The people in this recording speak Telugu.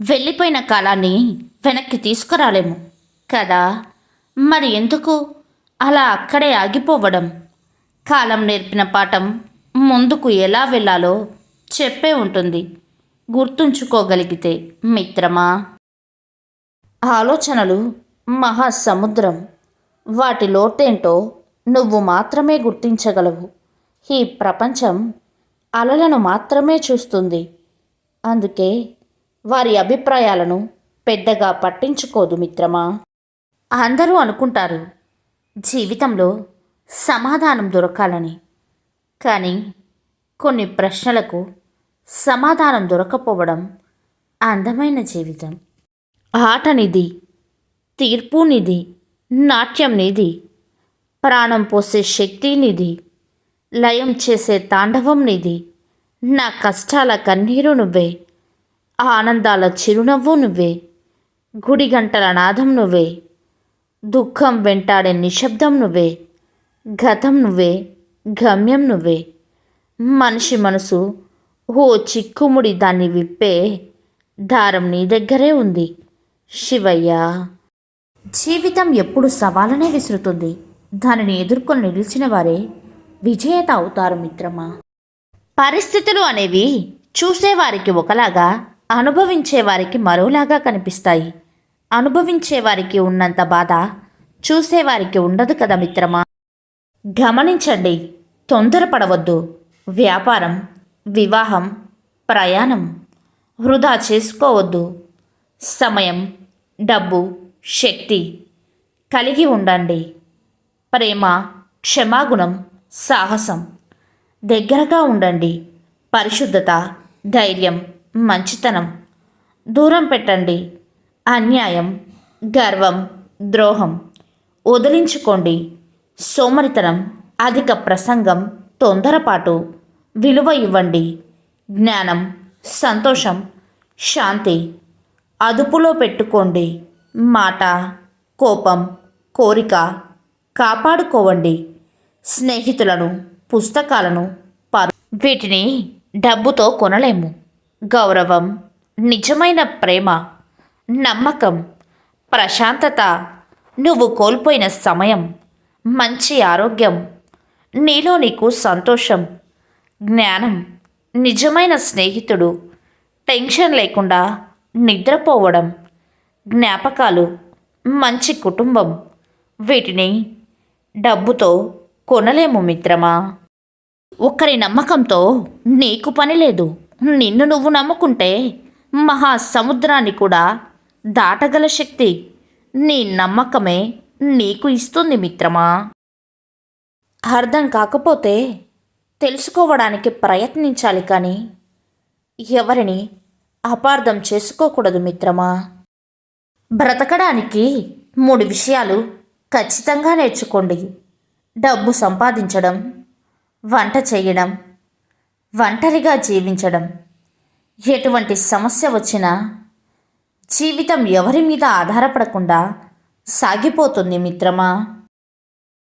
వెళ్ళిపోయిన కాలాన్ని వెనక్కి తీసుకురాలేము. కదా? మరి ఎందుకు? అలా అక్కడే ఆగిపోవడం. కాలం నేర్పిన పాఠం ముందుకు ఎలా వెళ్ళాలో చెప్పే ఉంటుంది. గుర్తుంచుకోగలిగితే మిత్రమా? ఆలోచనలు మహాసముద్రం. వాటి లోటేంటో నువ్వు మాత్రమే గుర్తించగలవు. ఈ ప్రపంచం అలలను మాత్రమే చూస్తుంది. అందుకే వారి అభిప్రాయాలను పెద్దగా పట్టించుకోదు మిత్రమా? అందరూ అనుకుంటారు జీవితంలో సమాధానం దొరకాలని. కానీ కొన్ని ప్రశ్నలకు సమాధానం దొరకపోవడం అందమైన జీవితం. ఆట నిధి తీర్పు నిధి నాట్యం నిధి ప్రాణం పోసే శక్తి నిధి లయం చేసే తాండవం నిధి నా కష్టాల కన్నీరు నువ్వే. ఆనందాల చిరునవ్వు నువ్వే. గుడి గంటల నాదం నువ్వే. దుఃఖం వెంటాడే నిశ్శబ్దం నువ్వే. గతం నువ్వే. గమ్యం నువ్వే. మనిషి మనసు ఓ చిక్కుముడి దాన్ని విప్పే దారం నీ దగ్గరే ఉంది. శివయ్య. జీవితం ఎప్పుడు సవాలనే విసురుతుంది. దానిని ఎదుర్కొని నిలిచిన వారే విజేత అవుతారు మిత్రమా. పరిస్థితులు అనేవి చూసేవారికి ఒకలాగా అనుభవించేవారికి మరోలాగా కనిపిస్తాయి. అనుభవించేవారికి ఉన్నంత బాధ చూసేవారికి ఉండదు కదా మిత్రమా? గమనించండి తొందరపడవద్దు. వ్యాపారం వివాహం ప్రయాణం వృధా చేసుకోవద్దు. సమయం డబ్బు శక్తి కలిగి ఉండండి. ప్రేమ క్షమాగుణం సాహసం దగ్గరగా ఉండండి. పరిశుద్ధత ధైర్యం మంచితనం. దూరం పెట్టండి. అన్యాయం గర్వం ద్రోహం వదిలించుకోండి. సోమరితనం అధిక ప్రసంగం తొందరపాటు విలువ ఇవ్వండి. జ్ఞానం సంతోషం శాంతి అదుపులో పెట్టుకోండి. మాట కోపం కోరిక కాపాడుకోవండి. స్నేహితులను పుస్తకాలను పరు వీటిని డబ్బుతో కొనలేము. గౌరవం నిజమైన ప్రేమ నమ్మకం ప్రశాంతత నువ్వు కోల్పోయిన సమయం మంచి ఆరోగ్యం నీలో నీకు సంతోషం జ్ఞానం నిజమైన స్నేహితుడు టెన్షన్ లేకుండా నిద్రపోవడం జ్ఞాపకాలు మంచి కుటుంబం వీటిని డబ్బుతో కొనలేము మిత్రమా? ఒకరి నమ్మకంతో నీకు పని లేదు. నిన్ను నువ్వు నమ్ముకుంటే మహాసముద్రాన్ని కూడా దాటగల శక్తి నీ నమ్మకమే నీకు ఇస్తుంది మిత్రమా? అర్థం కాకపోతే తెలుసుకోవడానికి ప్రయత్నించాలి కానీ ఎవరిని అపార్థం చేసుకోకూడదు మిత్రమా? బ్రతకడానికి మూడు విషయాలు ఖచ్చితంగా నేర్చుకోండి. డబ్బు సంపాదించడం వంట చేయడం ఒంటరిగా జీవించడం. ఎటువంటి సమస్య వచ్చినా జీవితం ఎవరి మీద ఆధారపడకుండా సాగిపోతుంది మిత్రమా?